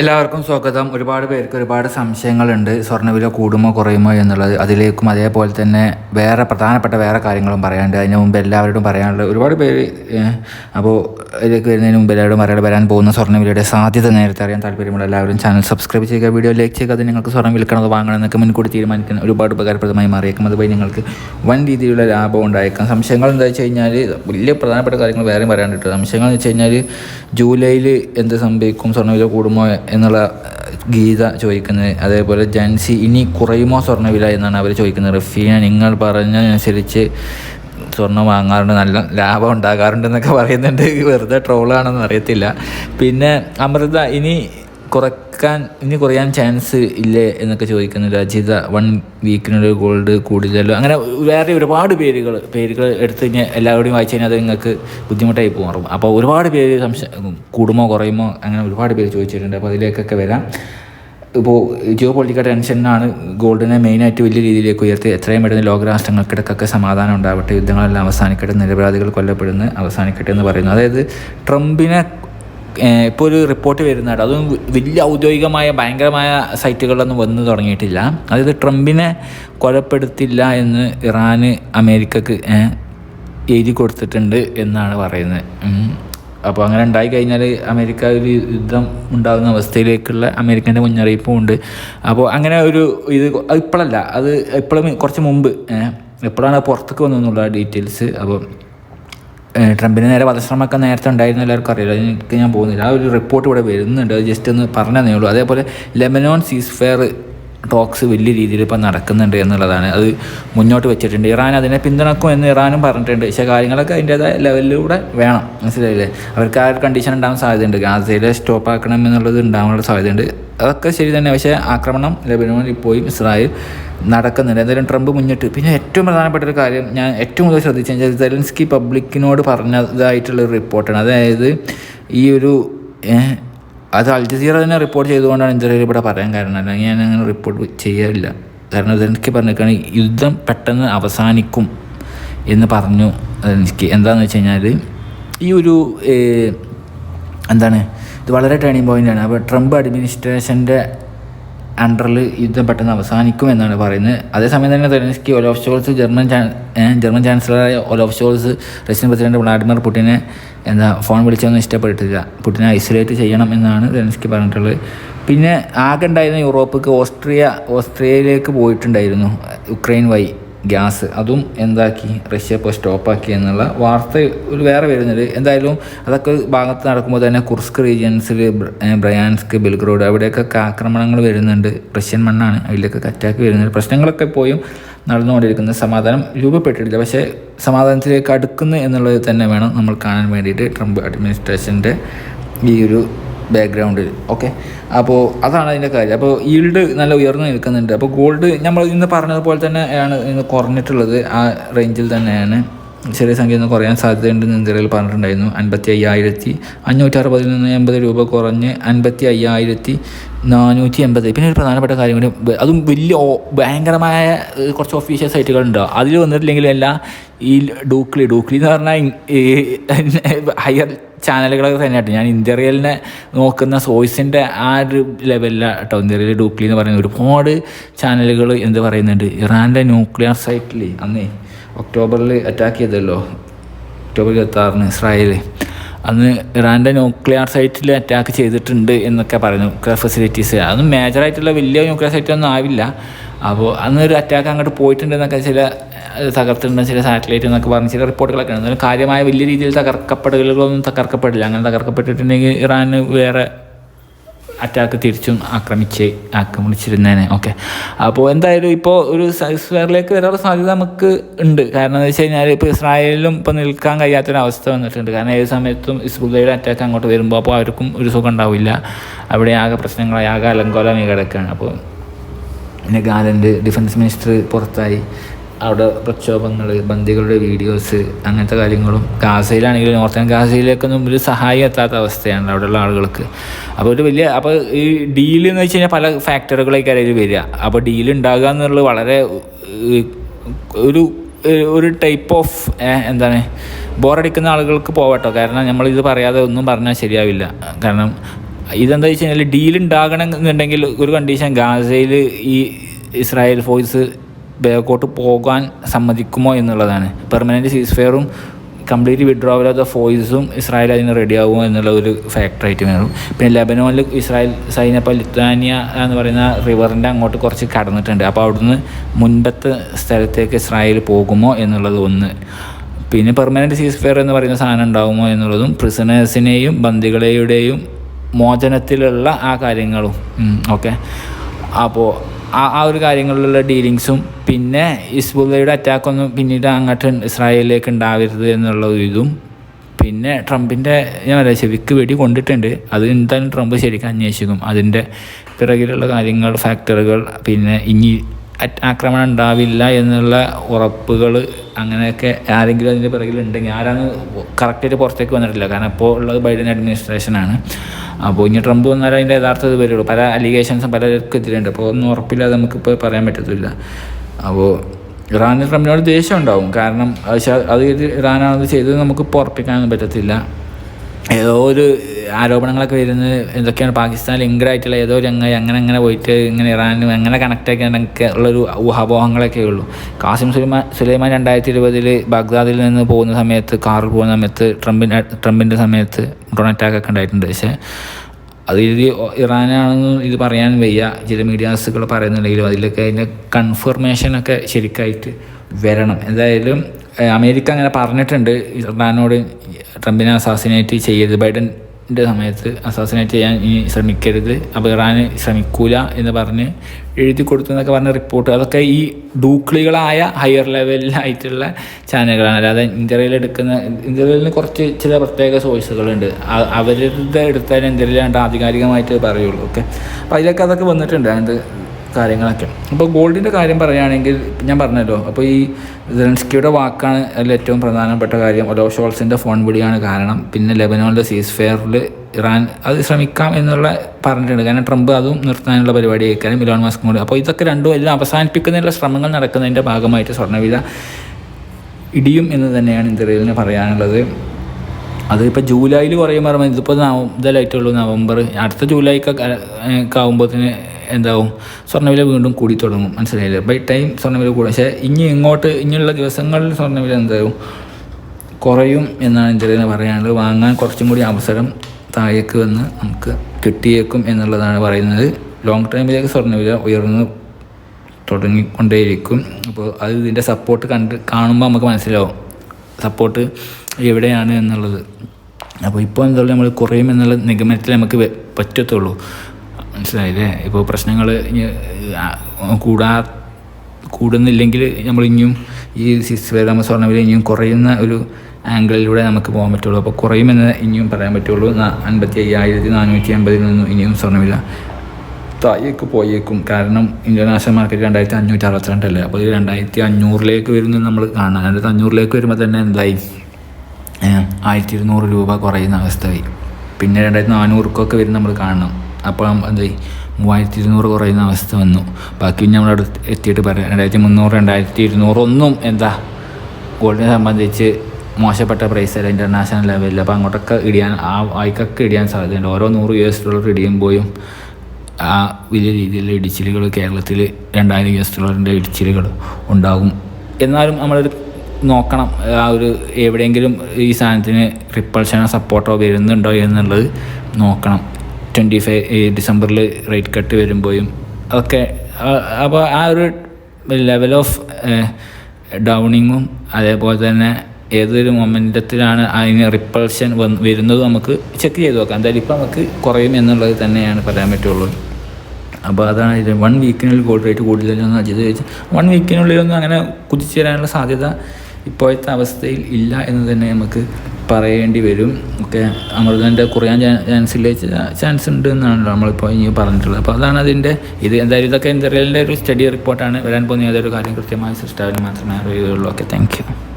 എല്ലാവർക്കും സ്വാഗതം. ഒരുപാട് പേർക്ക് ഒരുപാട് സംശയങ്ങളുണ്ട്. സ്വർണവില കൂടുമോ കുറയുമോ എന്നുള്ളത്. അതിലേക്കും അതേപോലെ തന്നെ വേറെ പ്രധാനപ്പെട്ട വേറെ കാര്യങ്ങളും പറയാനുണ്ട്. അതിന് മുമ്പ് എല്ലാവരോടും പറയാനുള്ളത് ഒരുപാട് പേര് അപ്പോൾ ഇതിലേക്ക് വരുന്നതിന് മുമ്പ് എല്ലാവരോടും പറയാൻ വരാൻ പോകുന്ന സ്വർണവിലയുടെ സാധ്യത നേരത്തെ അറിയാൻ താല്പര്യമുള്ള എല്ലാവരും ചാനൽ സബ്സ്ക്രൈബ് ചെയ്യുക വീഡിയോ ലൈക്ക് ചെയ്യുക അത് നിങ്ങൾക്ക് സ്വർണം വിൽക്കണത് വാങ്ങണം എന്നൊക്കെ മുൻകൂട്ടി തീരുമാനിക്കുന്ന ഒരുപാട് ഉപകാരപ്രദമായി മാറിയേക്കും. അതുവഴി നിങ്ങൾക്ക് വൻ രീതിയിലുള്ള ലാഭം ഉണ്ടായേക്കാം. സംശയങ്ങൾ എന്താ വെച്ച് കഴിഞ്ഞാൽ വലിയ പ്രധാനപ്പെട്ട കാര്യങ്ങൾ വേറെയും പറയാനുണ്ട് സംശയങ്ങൾ എന്ന് വെച്ച് കഴിഞ്ഞാൽ ജൂലൈയിൽ എന്ത് സംഭവിക്കും? സ്വർണവില കൂടുമോ എന്നുള്ള ഗീത ചോദിക്കുന്നത്. അതേപോലെ ജൻസി ഇനി കുറയുമോ സ്വർണവില എന്നാണ് അവർ ചോദിക്കുന്നത്. റഫീന നിങ്ങൾ പറഞ്ഞതനുസരിച്ച് സ്വർണം വാങ്ങാറുണ്ട് നല്ല ലാഭം ഉണ്ടാകാറുണ്ട് എന്നൊക്കെ പറയുന്നുണ്ട്. വെറുതെ ട്രോളാണെന്ന് അറിയത്തില്ല. പിന്നെ അമൃത ഇനി കുറയ്ക്കാൻ ഇനി കുറയാൻ ചാൻസ് ഇല്ലേ എന്നൊക്കെ ചോദിക്കുന്ന. രജിത വൺ വീക്കിനൊരു ഗോൾഡ് കൂടുതലല്ലോ അങ്ങനെ വേറെ ഒരുപാട് പേരുകൾ പേരുകൾ എടുത്ത് കഴിഞ്ഞാൽ എല്ലാവരുടെയും വായിച്ചു കഴിഞ്ഞാൽ അത് നിങ്ങൾക്ക് ബുദ്ധിമുട്ടായി പോകും. അപ്പോൾ ഒരുപാട് പേര് സംശയം കൂടുമോ കുറയുമോ അങ്ങനെ ഒരുപാട് പേര് ചോദിച്ചിട്ടുണ്ട്. അപ്പോൾ അതിലേക്കൊക്കെ വരാം. ഇപ്പോൾ ജിയോ പൊളിറ്റിക്കൽ ടെൻഷനാണ് ഗോൾഡിനെ മെയിനായിട്ട് വലിയ രീതിയിലേക്ക് ഉയർത്തി എത്രയും പെട്ടെന്ന് ലോകരാഷ്ട്രങ്ങൾക്കിടക്കൊക്കെ സമാധാനം ഉണ്ടാവട്ടെ. യുദ്ധങ്ങളെല്ലാം അവസാനിക്കട്ടെ. നിരപരാധികൾ കൊല്ലപ്പെടുന്നു അവസാനിക്കട്ടെ എന്ന് പറയുന്നു. അതായത് ട്രംപിനെ ഇപ്പോൾ ഒരു റിപ്പോർട്ട് വരുന്നുണ്ട്. അതും വലിയ ഔദ്യോഗികമായ ഭയങ്കരമായ സൈറ്റുകളിലൊന്നും വന്നു തുടങ്ങിയിട്ടില്ല. അതായത് ട്രംപിനെ കൊലപ്പെടുത്തില്ല എന്ന് ഇറാന് അമേരിക്കക്ക് എഴുതി കൊടുത്തിട്ടുണ്ട് എന്നാണ് പറയുന്നത്. അപ്പോൾ അങ്ങനെ ഉണ്ടായി കഴിഞ്ഞാൽ അമേരിക്ക ഒരു യുദ്ധം ഉണ്ടാകുന്ന അവസ്ഥയിലേക്കുള്ള അമേരിക്കന്റെ മുന്നറിയിപ്പും ഉണ്ട്. അപ്പോൾ അങ്ങനെ ഒരു ഇത് ഇപ്പോഴല്ല അത് ഇപ്പോഴും കുറച്ച് മുമ്പ് എപ്പോഴാണ് പുറത്തേക്ക് വന്നതെന്നുള്ള ഡീറ്റെയിൽസ് അപ്പോൾ ട്രംപിന് നേരെ വധശ്രമമൊക്കെ നേരത്തെ ഉണ്ടായിരുന്ന എല്ലാവർക്കും അറിയില്ല എനിക്ക് ഞാൻ പോകുന്നില്ല. ആ ഒരു റിപ്പോർട്ട് ഇവിടെ വരുന്നുണ്ട്. അത് ജസ്റ്റ് ഒന്ന് പറഞ്ഞതേ ഉള്ളൂ. അതേപോലെ ലെമനോൺ സീസ് ഫെയർ ടോക്സ് വലിയ രീതിയിൽ ഇപ്പം നടക്കുന്നുണ്ട് എന്നുള്ളതാണ്. അത് മുന്നോട്ട് വെച്ചിട്ടുണ്ട്. ഇറാൻ അതിനെ പിന്തുണക്കും എന്ന് ഇറാനും പറഞ്ഞിട്ടുണ്ട്. പക്ഷേ കാര്യങ്ങളൊക്കെ അതിന്റേതായ ലെവലിലൂടെ വേണം. മനസ്സിലായില്ലേ? അവർക്ക് ആ ഒരു കണ്ടീഷൻ ഉണ്ടാകാൻ സാധ്യതയുണ്ട്. ഗാസയിൽ സ്റ്റോപ്പ് ആക്കണം എന്നുള്ളത് ഉണ്ടാകാനുള്ള സാധ്യതയുണ്ട്. അതൊക്കെ ശരി തന്നെ. പക്ഷേ ആക്രമണം ലെബനോണിൽ പോയി ഇസ്രായേൽ നടക്കുന്നുണ്ട്. എന്തായാലും ട്രംപ് മുന്നിട്ട്. പിന്നെ ഏറ്റവും പ്രധാനപ്പെട്ട ഒരു കാര്യം ഞാൻ ഏറ്റവും കൂടുതൽ ശ്രദ്ധിച്ചു കഴിഞ്ഞാൽ സെലൻസ്കി പബ്ലിക്കിനോട് പറഞ്ഞതായിട്ടുള്ള ഒരു റിപ്പോർട്ടാണ് അതായത് ഈ ഒരു അത് അൽ ജസീറ തന്നെ റിപ്പോർട്ട് ചെയ്തുകൊണ്ടാണ് ഇന്ത്യ ഇവിടെ പറയാൻ കാരണം. അല്ലെങ്കിൽ ഞാൻ അങ്ങനെ റിപ്പോർട്ട് ചെയ്യാറില്ല കാരണം സെലൻസ്കി പറഞ്ഞേക്കാണ് യുദ്ധം പെട്ടെന്ന് അവസാനിക്കും എന്ന് പറഞ്ഞു. എനിക്ക് എന്താണെന്ന് വെച്ച് കഴിഞ്ഞാൽ ഈ ഒരു എന്താണ്? ഇത് വളരെ ടേണിങ് പോയിന്റാണ് അപ്പോൾ ട്രംപ് അഡ്മിനിസ്ട്രേഷന്റെ അണ്ടറിൽ യുദ്ധം പെട്ടെന്ന് അവസാനിക്കും എന്നാണ് പറയുന്നത്. അതേസമയം തന്നെ Zelensky Olaf Scholz German German ചാൻസലറായ Olaf Scholz Russian president Vladimir പുടിനെ എന്താ ഫോൺ വിളിച്ചൊന്നും ഇഷ്ടപ്പെട്ടിട്ടില്ല പുടിനെ ഐസൊലേറ്റ് ചെയ്യണം എന്നാണ് തെലൻസ്കി പറഞ്ഞിട്ടുള്ളത്. പിന്നെ ആകെ ഉണ്ടായിരുന്ന യൂറോപ്പിക്ക് ഓസ്ട്രിയ ഓസ്ട്രിയയിലേക്ക് പോയിട്ടുണ്ടായിരുന്നു ഉക്രൈൻ വഴി. ഗ്യാസ്. അതും എന്താക്കി? റഷ്യ ഇപ്പോൾ സ്റ്റോപ്പാക്കി എന്നുള്ള വാർത്ത വേറെ വരുന്നുണ്ട്. എന്തായാലും അതൊക്കെ ഭാഗത്ത് നടക്കുമ്പോൾ തന്നെ കുർസ്ക് റീജിയൻസിൽ ബ്രയാൻസ്ക് ബെൽഗ്രോഡ് അവിടെയൊക്കെ ആക്രമണങ്ങൾ വരുന്നുണ്ട്. റഷ്യൻ മണ്ണാണ് അതിലൊക്കെ അറ്റാക്ക് വരുന്നുണ്ട്. പ്രശ്നങ്ങളൊക്കെ പോയും നടന്നുകൊണ്ടിരിക്കുന്നത് സമാധാനം രൂപപ്പെട്ടിട്ടില്ല. പക്ഷേ സമാധാനത്തിലേക്ക് അടുക്കുന്നു എന്നുള്ളത് തന്നെ വേണം നമ്മൾ കാണാൻ വേണ്ടിയിട്ട് ട്രംപ് അഡ്മിനിസ്ട്രേഷന്റെ ഈ ഒരു ബാക്ക്ഗ്രൗണ്ട് ഓക്കെ അപ്പോൾ അതാണ് അതിന്റെ കാര്യം. അപ്പോൾ ഈൽഡ് നല്ല ഉയർന്നു നിൽക്കുന്നുണ്ട്. അപ്പോൾ ഗോൾഡ് നമ്മൾ ഇന്ന് പറഞ്ഞതുപോലെ തന്നെ ആണ് ഇന്ന് കുറഞ്ഞിട്ടുള്ളത്. ആ റേഞ്ചിൽ തന്നെയാണ്. ചെറിയ സംഖ്യ ഒന്ന് കുറയാൻ സാധ്യതയുണ്ടെന്ന് ഇന്ത്യയിൽ പറഞ്ഞിട്ടുണ്ടായിരുന്നു. അൻപത്തി അയ്യായിരത്തി അഞ്ഞൂറ്റി അറുപതിൽ നിന്ന് എൺപത് രൂപ കുറഞ്ഞ് അൻപത്തി അയ്യായിരത്തി നാനൂറ്റി എൺപത് പിന്നെ ഒരു പ്രധാനപ്പെട്ട കാര്യം കൂടി അതും വലിയ ഭയങ്കരമായ കുറച്ച് ഒഫീഷ്യൽ സൈറ്റുകളുണ്ടോ അതിൽ വന്നിട്ടില്ലെങ്കിലും എല്ലാം ഈ ഡൂക്ലി ഡൂക്ലി എന്ന് പറഞ്ഞാൽ ഹയർ ചാനലുകളൊക്കെ തന്നെയായിട്ട് ഞാൻ ഇന്ത്യറിയലിനെ നോക്കുന്ന സോയ്സിന്റെ ആ ഒരു ലെവലിലാണ് കേട്ടോ ഇന്ത്യറിയൽ ഡൂക്ലി എന്ന് പറയുന്ന ഒരുപാട് ചാനലുകൾ എന്ത് പറയുന്നുണ്ട്. ഇറാന്റെ ന്യൂക്ലിയർ സൈറ്റിൽ അന്നേ ഒക്ടോബറിൽ അറ്റാക്ക് ചെയ്തല്ലോ. ഒക്ടോബർ ഇരുപത്താറിന് ഇസ്രായേൽ അന്ന് ഇറാന്റെ ന്യൂക്ലിയർ സൈറ്റിൽ അറ്റാക്ക് ചെയ്തിട്ടുണ്ട് എന്നൊക്കെ പറഞ്ഞു ന്യൂക്ലിയർ ഫെസിലിറ്റീസ് അതൊന്നും മേജറായിട്ടുള്ള വലിയ ന്യൂക്ലിയർ സൈറ്റ് ഒന്നും ആവില്ല അപ്പോൾ അന്നൊരു അറ്റാക്ക് അങ്ങോട്ട് പോയിട്ടുണ്ടെന്നൊക്കെ ചില തകർത്തിട്ടുണ്ട് ചില സാറ്റലൈറ്റ് എന്നൊക്കെ പറഞ്ഞ് ചില റിപ്പോർട്ടുകളൊക്കെ ഉണ്ട്. എന്നാലും കാര്യമായ വലിയ രീതിയിൽ തകർക്കപ്പെടലുകളൊന്നും തകർക്കപ്പെടില്ല. അങ്ങനെ തകർക്കപ്പെട്ടിട്ടുണ്ടെങ്കിൽ ഇറാന് വേറെ അറ്റാക്ക് തിരിച്ചും ആക്രമിച്ച് ആക്രമിച്ചിരുന്നേനെ. ഓക്കെ അപ്പോൾ എന്തായാലും ഇപ്പോൾ ഒരു സൈസ്ഫെയറിലേക്ക് വരാനുള്ള സാധ്യത നമുക്ക് ഉണ്ട്. കാരണം എന്ന് വെച്ച് കഴിഞ്ഞാൽ ഇപ്പോൾ ഇസ്രായേലിലും ഇപ്പോൾ നിൽക്കാൻ കഴിയാത്തൊരവസ്ഥ വന്നിട്ടുണ്ട്. കാരണം ഏത് സമയത്തും ഇസ്ബുല്ലയുടെ അറ്റാക്ക് അങ്ങോട്ട് വരുമ്പോൾ അപ്പോൾ അവർക്കും ഒരു സുഖം ഉണ്ടാവില്ല. അവിടെ ആകെ പ്രശ്നങ്ങളായി ആകെ അലങ്കോലമായി കിടക്കുകയാണ് അപ്പോൾ പിന്നെ ഗാലൻഡ് ഡിഫൻസ് മിനിസ്റ്റർ പുറത്തായി. അവിടെ പ്രക്ഷോഭങ്ങൾ ബന്ദികളുടെ വീഡിയോസ് അങ്ങനത്തെ കാര്യങ്ങളും. ഗാസയിലാണെങ്കിലും നോർത്തേൺ ഗാസയിലേക്കൊന്നും ഒരു സഹായം എത്താത്ത അവസ്ഥയാണ് അവിടെയുള്ള ആളുകൾക്ക്. അപ്പോൾ ഒരു വലിയ അപ്പോൾ ഈ ഡീൽ എന്ന് വെച്ച് കഴിഞ്ഞാൽ പല ഫാക്ടറുകളൊക്കെ അതിൽ വരിക. അപ്പോൾ ഡീൽ ഉണ്ടാകുക എന്നുള്ളത് വളരെ ഒരു ഒരു ടൈപ്പ് ഓഫ് എന്താണ് ബോറടിക്കുന്ന ആളുകൾക്ക് പോകട്ടോ കാരണം നമ്മളിത് പറയാതെ ഒന്നും പറഞ്ഞാൽ ശരിയാവില്ല. കാരണം ഇതെന്താ വെച്ച് കഴിഞ്ഞാൽ ഡീൽ ഉണ്ടാകണം എന്നുണ്ടെങ്കിൽ ഒരു കണ്ടീഷൻ ഗാസയിൽ ഈ ഇസ്രായേൽ ഫോഴ്സ് ബേക്കോട്ട് പോകാൻ സമ്മതിക്കുമോ എന്നുള്ളതാണ്. പെർമനന്റ് സീസ് ഫെയറും കംപ്ലീറ്റ് വിഡ്രോവൽ ഓഫ് ദ ഫോഴ്സും ഇസ്രായേൽ അതിന് റെഡി ആകുമോ എന്നുള്ള ഒരു ഫാക്ടറായിട്ട് വരും പിന്നെ ലെബനോനിൽ ഇസ്രായേൽ സൈന്യപ്പോൾ ലിത്വാനിയ എന്ന് പറയുന്ന റിവറിന്റെ അങ്ങോട്ട് കുറച്ച് കടന്നിട്ടുണ്ട്. അപ്പോൾ അവിടുന്ന് മുൻപത്തെ സ്ഥലത്തേക്ക് ഇസ്രായേൽ പോകുമോ എന്നുള്ളത് ഒന്ന്. പിന്നെ പെർമനന്റ് സീസ് ഫെയർ എന്ന് പറയുന്ന സാധനം ഉണ്ടാകുമോ എന്നുള്ളതും പ്രിസണേഴ്സിനെയും ബന്ദികളെയുടെയും മോചനത്തിലുള്ള ആ കാര്യങ്ങളും. ഓക്കെ അപ്പോൾ ആ ആ ഒരു കാര്യങ്ങളിലുള്ള ഡീലിങ്സും പിന്നെ ഇസ്ബുള്ളയുടെ അറ്റാക്കൊന്നും പിന്നീട് അങ്ങോട്ട് ഇസ്രായേലിലേക്ക് ഉണ്ടാവരുത് എന്നുള്ള ഒരു ഇതും. പിന്നെ ട്രംപിന്റെ ഞാൻ പറയാം ചെവിക്ക് വെടി കൊണ്ടിട്ടുണ്ട്. അത് എന്തായാലും ട്രംപ് ശരിക്കും അന്വേഷിക്കും. അതിന്റെ പിറകിലുള്ള കാര്യങ്ങൾ ഫാക്ടറുകൾ പിന്നെ ഇനി ആക്രമണം ഉണ്ടാവില്ല എന്നുള്ള ഉറപ്പുകൾ അങ്ങനെയൊക്കെ ആരെങ്കിലും അതിന്റെ പിറകിലുണ്ടെങ്കിൽ ആരാണ് കറക്റ്റായിട്ട് പുറത്തേക്ക് വന്നിട്ടില്ല. കാരണം ഇപ്പോൾ ഉള്ളത് ബൈഡൻ അഡ്മിനിസ്ട്രേഷനാണ് അപ്പോൾ ഇനി ട്രംപ് വന്നാൽ അതിന്റെ യഥാർത്ഥത വരുള്ളൂ. പല അലിഗേഷൻസും പലർക്കും എത്തിയിട്ടുണ്ട് അപ്പോൾ ഒന്നും ഉറപ്പില്ലാതെ നമുക്കിപ്പോൾ പറയാൻ പറ്റത്തില്ല. അപ്പോൾ ഇറാനിൽ ട്രംപിനോട് ദേഷ്യം ഉണ്ടാവും. കാരണം അത് ഇറാനാണത് ചെയ്തത് നമുക്ക് ഉറപ്പിക്കാനൊന്നും പറ്റത്തില്ല. ഏതോ ഒരു ആരോപണങ്ങളൊക്കെ വരുന്നത് എന്തൊക്കെയാണ് പാകിസ്ഥാനിൽ ലിങ്കഡായിട്ടുള്ള ഏതോ ചങ്ങായി അങ്ങനെ അങ്ങനെ പോയിട്ട് ഇങ്ങനെ ഇറാനും അങ്ങനെ കണക്ട് ആക്കിയൊക്കെ ഉള്ളൊരു ഊഹാപോഹങ്ങളൊക്കെ ഉള്ളൂ. കാസിം സുലൈമാൻ സുലൈമാൻ രണ്ടായിരത്തി ഇരുപതിൽ ബാഗ്ദാദിൽ നിന്ന് പോകുന്ന സമയത്ത് കാറിൽ പോകുന്ന സമയത്ത് ട്രംപിന്റെ ട്രംപിന്റെ സമയത്ത് ഡ്രോൺ അറ്റാക്ക് ഒക്കെ ഉണ്ടായിട്ടുണ്ട്. പക്ഷേ അത് ഇത് ഇറാനാണെന്ന് ഇത് പറയാൻ വയ്യ. ചില മീഡിയാസുകൾ പറയുന്നുണ്ടെങ്കിലും അതിലൊക്കെ അതിന്റെ കൺഫർമേഷനൊക്കെ ശരിക്കായിട്ട് വരണം. എന്തായാലും അമേരിക്ക അങ്ങനെ പറഞ്ഞിട്ടുണ്ട്. ഇറാനോട് ട്രംപിനെ അസാസിനേറ്റ് ചെയ്യരുത്. ബൈഡന്റെ സമയത്ത് അസാസിനേറ്റ് ചെയ്യാൻ ഇനി ശ്രമിക്കരുത്. അപ്പോൾ ഇറാൻ ശ്രമിക്കൂല എന്ന് പറഞ്ഞ് എഴുതി കൊടുത്തു എന്നൊക്കെ പറഞ്ഞ റിപ്പോർട്ട്. അതൊക്കെ ഈ ഡൂക്ലികളായ ഹയർ ലെവലിലായിട്ടുള്ള ചാനലുകളാണ്. അല്ലാതെ ഇന്ത്യയിൽ എടുക്കുന്ന ഇന്ത്യയിൽ കുറച്ച് ചില പ്രത്യേക സോഴ്സുകളുണ്ട് അവരുടെ എടുത്താലും ഇന്ത്യയിലാണ്ട് ആധികാരികമായിട്ട് പറയുള്ളൂ. ഓക്കെ? അപ്പോൾ അതിലൊക്കെ അതൊക്കെ വന്നിട്ടുണ്ട്. അതിന്റെ കാര്യങ്ങളൊക്കെ. അപ്പോൾ ഗോൾഡിന്റെ കാര്യം പറയുകയാണെങ്കിൽ ഞാൻ പറഞ്ഞല്ലോ അപ്പോൾ ഈ സെലൻസ്കിയുടെ വാക്കാണ് അതിൽ ഏറ്റവും പ്രധാനപ്പെട്ട കാര്യം. ഒലോ ഷോൾസിന്റെ ഫോൺ വിളിയാണ് കാരണം. പിന്നെ ലെബനോണിലെ സീസ് ഫെയറിൽ ഇറാൻ അത് ശ്രമിക്കാം എന്നുള്ള പറഞ്ഞിട്ടുണ്ട്. കാരണം ട്രംപ് അതും നിർത്താനുള്ള പരിപാടി ആയിരിക്കാനും ഇലോൺ മാസ്കും കൂടി. അപ്പോൾ ഇതൊക്കെ രണ്ടും എല്ലാം അവസാനിപ്പിക്കുന്നതിനുള്ള ശ്രമങ്ങൾ നടക്കുന്നതിന്റെ ഭാഗമായിട്ട് സ്വർണവില ഇടിയും എന്ന് തന്നെയാണ് ഇന്ത്യയിലിന് പറയാനുള്ളത്. അതിപ്പോൾ ജൂലൈയിൽ കുറയുമ്പോൾ മറന്നു ഇതിപ്പോൾ ഇതല്ലായിട്ടുള്ളൂ നവംബർ. അടുത്ത ജൂലൈക്കൊക്കെ ആകുമ്പോഴത്തേന് എന്താവും? സ്വർണവില വീണ്ടും കൂടി തുടങ്ങും. മനസ്സിലായില്ലേ? ബൈ ടൈം സ്വർണവില കൂടും. പക്ഷേ ഇനി ഇങ്ങോട്ട് ഇനിയുള്ള ദിവസങ്ങളിൽ സ്വർണവില എന്താവും? കുറയും എന്നാണ് എന്റെ പറയാനുള്ളത്. വാങ്ങാൻ കുറച്ചും കൂടി അവസരം താഴേക്ക് വന്ന് നമുക്ക് കിട്ടിയേക്കും എന്നുള്ളതാണ് പറയുന്നത്. ലോങ് ടൈമിലേക്ക് സ്വർണവില ഉയർന്നു തുടങ്ങിക്കൊണ്ടേയിരിക്കും. അപ്പോൾ അത് ഇതിന്റെ സപ്പോർട്ട് കണ്ട് കാണുമ്പോൾ നമുക്ക് മനസ്സിലാവും. സപ്പോർട്ട് എവിടെയാണ് എന്നുള്ളത്. അപ്പോൾ ഇപ്പോൾ എന്തായാലും നമ്മൾ കുറയും എന്നുള്ള നിഗമനത്തിൽ നമുക്ക് പറ്റത്തുള്ളൂ. മനസ്സിലായില്ലേ? ഇപ്പോൾ പ്രശ്നങ്ങൾ കൂടാ കൂടുന്നില്ലെങ്കിൽ നമ്മൾ ഇനിയും ഈ വേദാമ സ്വർണവില ഇനിയും കുറയുന്ന ഒരു ആംഗിളിലൂടെ നമുക്ക് പോകാൻ പറ്റുള്ളൂ. അപ്പോൾ കുറയുമെന്ന് ഇനിയും പറയാൻ പറ്റുള്ളൂ. അൻപത്തി അയ്യായിരത്തി നാനൂറ്റി അമ്പതിൽ നിന്നും ഇനിയും സ്വർണവില താഴേക്ക് പോയേക്കും. കാരണം ഇന്റർനാഷണൽ മാർക്കറ്റ് രണ്ടായിരത്തി അഞ്ഞൂറ്റി അറുപത്തിരണ്ടല്ലേ അപ്പോൾ ഇത് രണ്ടായിരത്തി അഞ്ഞൂറിലേക്ക് വരുന്നത് നമ്മൾ കാണാം രണ്ടായിരത്തി അഞ്ഞൂറിലേക്ക് വരുമ്പോൾ തന്നെ എന്തായി? ആയിരത്തി ഇരുന്നൂറ് രൂപ കുറയുന്ന അവസ്ഥയായി. പിന്നെ രണ്ടായിരത്തി നാനൂറുക്കൊക്കെ വരും നമ്മൾ കാണണം. അപ്പോൾ എന്തായി മൂവായിരത്തി ഇരുന്നൂറ് കുറയുന്ന അവസ്ഥ വന്നു. ബാക്കി പിന്നെ നമ്മളവിടെ എത്തിയിട്ട് പറയാം. രണ്ടായിരത്തി മുന്നൂറ് രണ്ടായിരത്തി ഇരുന്നൂറൊന്നും എന്താ ഗോൾഡിനെ സംബന്ധിച്ച് മോശപ്പെട്ട അല്ല ഇന്റർനാഷണൽ ലെവലിൽ അപ്പോൾ അങ്ങോട്ടൊക്കെ ഇടിയാൻ ആ വായിക്കൊക്കെ ഇടിയാൻ സാധ്യതയുണ്ട്. ഓരോ നൂറ് യു എസ് ഡോളർ ഇടിയുമ്പോഴും ആ വലിയ രീതിയിലുള്ള ഇടിച്ചിലുകൾ കേരളത്തിൽ രണ്ടായിരം യു എസ് ഡോളറിന്റെ ഇടിച്ചിലുകൾ ഉണ്ടാകും. എന്നാലും നമ്മളൊരു നോക്കണം ആ ഒരു എവിടെയെങ്കിലും ഈ സാധനത്തിന് റിപ്പൾഷനോ സപ്പോർട്ടോ വരുന്നുണ്ടോ എന്നുള്ളത് നോക്കണം. ട്വന്റി ഫൈവ് ഡിസംബറിൽ റേറ്റ് കട്ട് വരുമ്പോഴും ഒക്കെ അപ്പോൾ ആ ഒരു ലെവൽ ഓഫ് ഡൗണിങ്ങും അതേപോലെ തന്നെ ഏതൊരു മൊമെന്റത്തിലാണ് അതിന് റിപ്പൾഷൻ വന്ന് വരുന്നത് നമുക്ക് ചെക്ക് ചെയ്ത് നോക്കാം. എന്തായാലും ഇപ്പം നമുക്ക് കുറയും എന്നുള്ളത് തന്നെയാണ് പറയാൻ പറ്റുള്ളൂ. അപ്പോൾ അതാണ് ഇത് വൺ വീക്കിനുള്ളിൽ ഗോൾഡ് റേറ്റ് കൂടുതലൊന്നും അജിത് ചോദിച്ചാൽ വൺ വീക്കിനുള്ളിലൊന്നും അങ്ങനെ കുതിച്ചു തരാനുള്ള സാധ്യത ഇപ്പോഴത്തെ അവസ്ഥയിൽ ഇല്ല എന്ന് തന്നെ നമുക്ക് പറയേണ്ടി വരും. ഒക്കെ അമൃതന്റെ കുറയാൻ ചാൻസ് ഇല്ല ചാൻസ് ഉണ്ട് എന്നാണല്ലോ നമ്മളിപ്പോൾ ഇനി പറഞ്ഞിട്ടുള്ളത്. അപ്പോൾ അതാണ് അതിന്റെ ഇത്. എന്തായാലും ഇതൊക്കെ ഇന്ത്യയിലെ ഒരു സ്റ്റഡി റിപ്പോർട്ടാണ്. വരാൻ പോകുന്ന ഏതൊരു കാര്യം കൃത്യമായി സൃഷ്ടാവിന് മാത്രമേ അറിയുകയുള്ളൂ. Okay thank you.